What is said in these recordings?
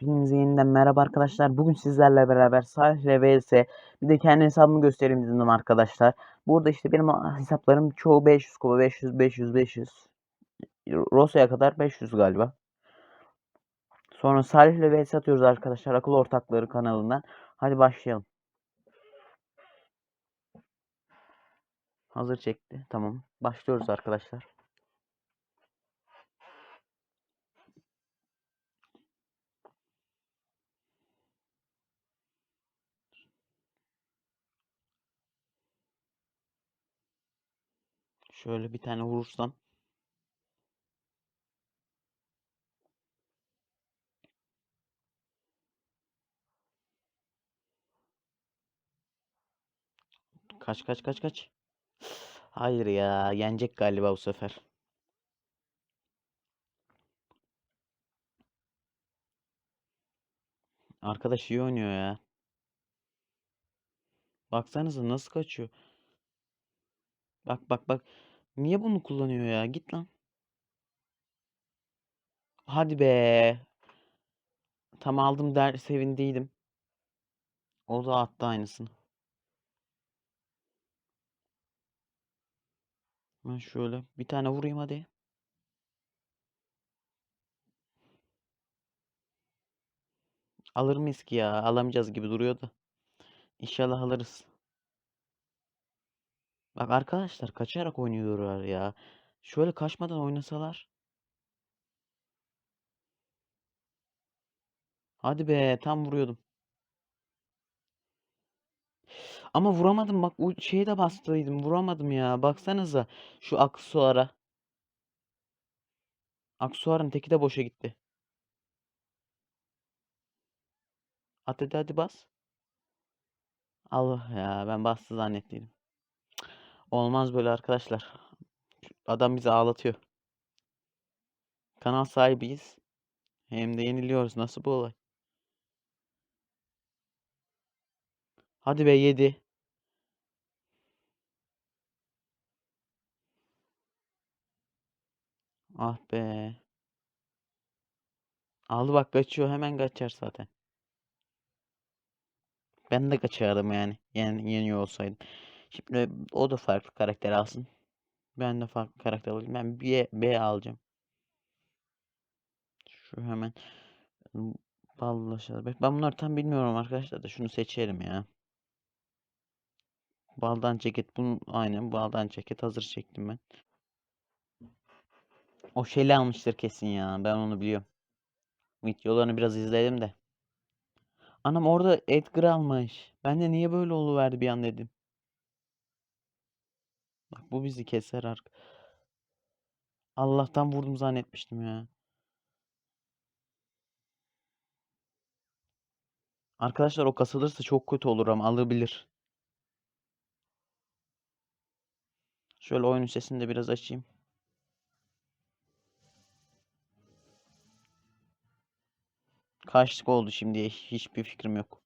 Hepinize yeniden merhaba arkadaşlar. Bugün sizlerle beraber Salih vs bir de kendi hesabımı göstereyim dedim arkadaşlar. Burada işte benim hesaplarım çoğu 500 kupa 500 500 500 Rosa'ya kadar 500 galiba. Sonra Salih'le vs atıyoruz arkadaşlar akıl ortakları kanalından. Hadi başlayalım. Hazır çekti. Tamam. Başlıyoruz arkadaşlar. Şöyle bir tane vurursam. Kaç kaç kaç kaç. Hayır ya. Yenecek galiba bu sefer. Arkadaş iyi oynuyor ya. Baksanıza nasıl kaçıyor. Bak bak bak. Niye bunu kullanıyor ya? Git lan. Hadi be. Tam aldım der sevindiydim. O da attı aynısını. Ben şöyle bir tane vurayım hadi. Alır mıyız ki ya? Alamayacağız gibi duruyor da. İnşallah alırız. Bak arkadaşlar kaçarak oynuyorlar ya. Şöyle kaçmadan oynasalar. Hadi be tam vuruyordum. Ama vuramadım bak o şeye de bastıydım vuramadım ya. Baksanıza şu aksesuara. Aksesuarın teki de boşa gitti. At hadi hadi bas. Allah ya ben bastı zannettiydim. Olmaz böyle arkadaşlar. Adam bizi ağlatıyor. Kanal sahibiyiz. Hem de yeniliyoruz. Nasıl bu olay? Hadi be yedi. Ah be. Aldı bak kaçıyor. Hemen kaçar zaten. Ben de kaçardım yani. Yani yeniyor olsaydım. Şimdi o da farklı karakter alsın. Ben de farklı karakter alayım. Ben B, B alacağım. Şu hemen ballaşalım. Ben bunları tam bilmiyorum arkadaşlar da şunu seçelim ya. Baldan ceket bunun aynen baldan ceket hazır çektim ben. O şeyle almıştır kesin ya. Ben onu biliyorum. Videolarını biraz izledim de. Anam orada Edgar almış. Ben de niye böyle oluverdi bir an dedim. Bak bu bizi keser ark. Allah'tan vurdum zannetmiştim ya. Arkadaşlar o kasılırsa çok kötü olur ama alabilir. Şöyle oyun sesini de biraz açayım. Kaçlık oldu şimdiye hiçbir fikrim yok.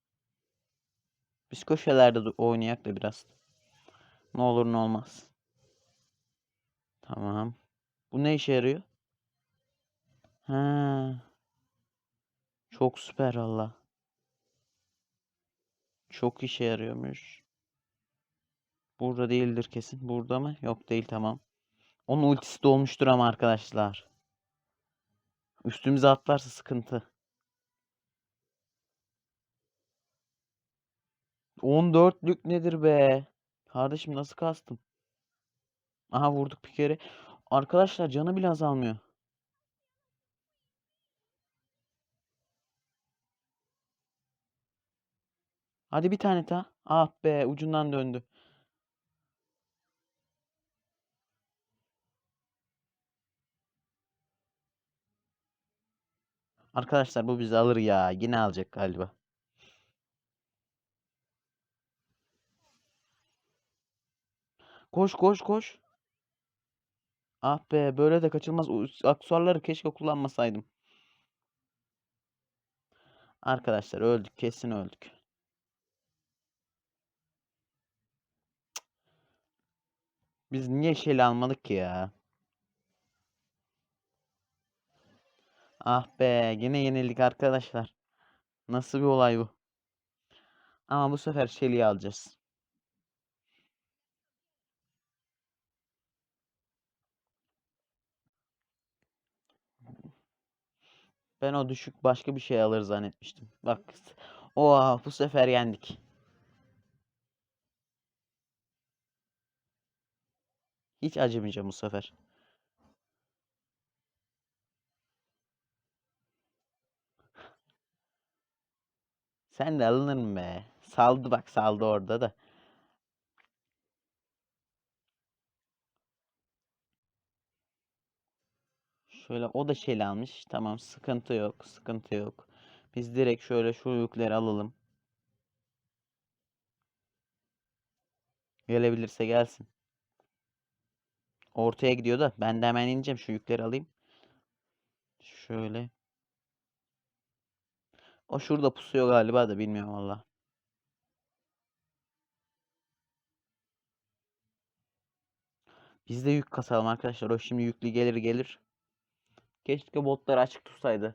Biz köşelerde de oynayak da biraz. Ne olur ne olmaz. Tamam. Bu ne işe yarıyor? Ha. Çok süper Allah. Çok işe yarıyormuş. Burada değildir kesin. Burada mı? Yok değil tamam. Onun ultisi dolmuştur ama arkadaşlar. Üstümüze atlarsa sıkıntı. 14'lük nedir be? Kardeşim nasıl kastım? Aha vurduk bir kere. Arkadaşlar canı bile azalmıyor. Hadi bir tane daha. Ah be ucundan döndü. Arkadaşlar bu bizi alır ya. Yine alacak galiba. Koş koş koş. Ah be böyle de kaçılmaz. Aksesuarları keşke kullanmasaydım. Arkadaşlar öldük. Kesin öldük. Biz niye şeyle almadık ki ya? Ah be yine yenildik arkadaşlar. Nasıl bir olay bu? Ama bu sefer Shelly'i alacağız. Ben o düşük başka bir şey alır zannetmiştim. Bak. Oha bu sefer yendik. Hiç acımayacağım bu sefer. Sen de alınır mı be? Saldı bak saldı orada da. Şöyle o da şeyle almış. Tamam sıkıntı yok. Sıkıntı yok. Biz direkt şöyle şu yükleri alalım. Gelebilirse gelsin. Ortaya gidiyor da ben de hemen ineceğim. Şu yükleri alayım. Şöyle. O şurada pusuyor galiba da bilmiyorum valla. Biz de yük kasalım arkadaşlar. O şimdi yüklü gelir gelir. Keşke botları açık tutsaydı.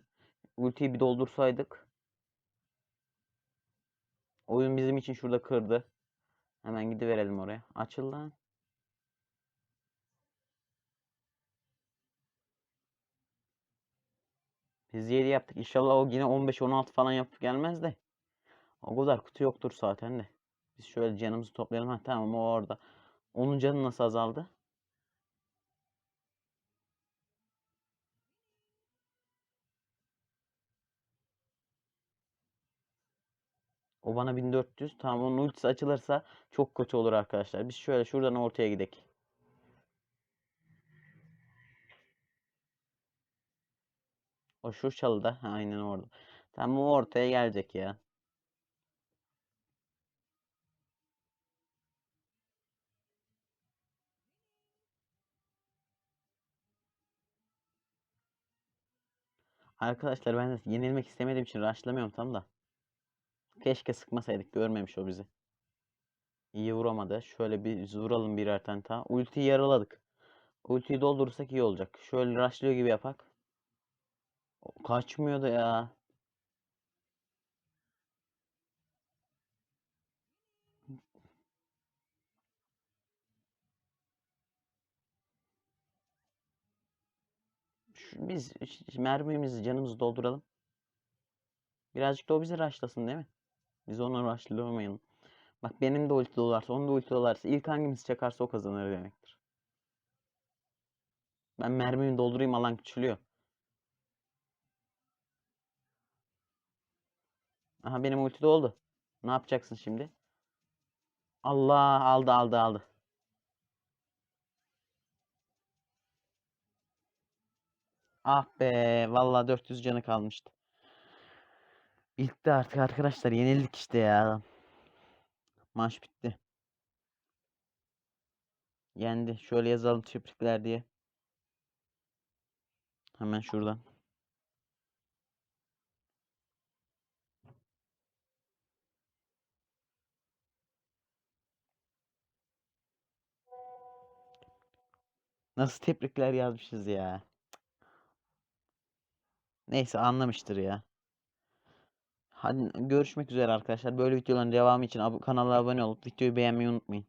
Ultiyi bir doldursaydık. Oyun bizim için şurada kırdı. Hemen gidiverelim oraya. Açıl lan. Biz 7 yaptık. İnşallah o yine 15-16 falan yapıp gelmez de. O kadar kutu yoktur zaten de. Biz şöyle canımızı toplayalım. Ha, tamam o orada. Onun canı nasıl azaldı? O bana 1400. Tamam onun ultisi açılırsa çok kötü olur arkadaşlar. Biz şöyle şuradan ortaya gidelim. O şu çalıda. Aynen orada. Tamam o ortaya gelecek ya. Arkadaşlar ben yenilmek istemediğim için rushlamıyorum tam da. Keşke sıkmasaydık. Görmemiş o bizi. İyi vuramadı. Şöyle bir vuralım birer tane daha. Ultiyi yaraladık. Ultiyi doldurursak iyi olacak. Şöyle rushlıyor gibi yapak. O Kaçmıyor da ya. Biz mermimizi canımızı dolduralım. Birazcık da o bizi rushlasın değil mi? Biz onu rushlamayalım. Bak benim de ulti dolarsa, onun da ulti dolarsa ilk hangimiz çakarsa o kazanır demektir. Ben mermimi doldurayım alan küçülüyor. Aha benim ulti doldu. Ne yapacaksın şimdi? Allah aldı aldı aldı. Ah be vallahi 400 canı kalmıştı. Bitti artık arkadaşlar yenildik işte ya. Maç bitti. Yendi. Şöyle yazalım tebrikler diye. Hemen şuradan. Nasıl tebrikler yazmışız ya. Neyse anlamıştır ya. Hadi görüşmek üzere arkadaşlar. Böyle videoların devamı için kanala abone olup videoyu beğenmeyi unutmayın.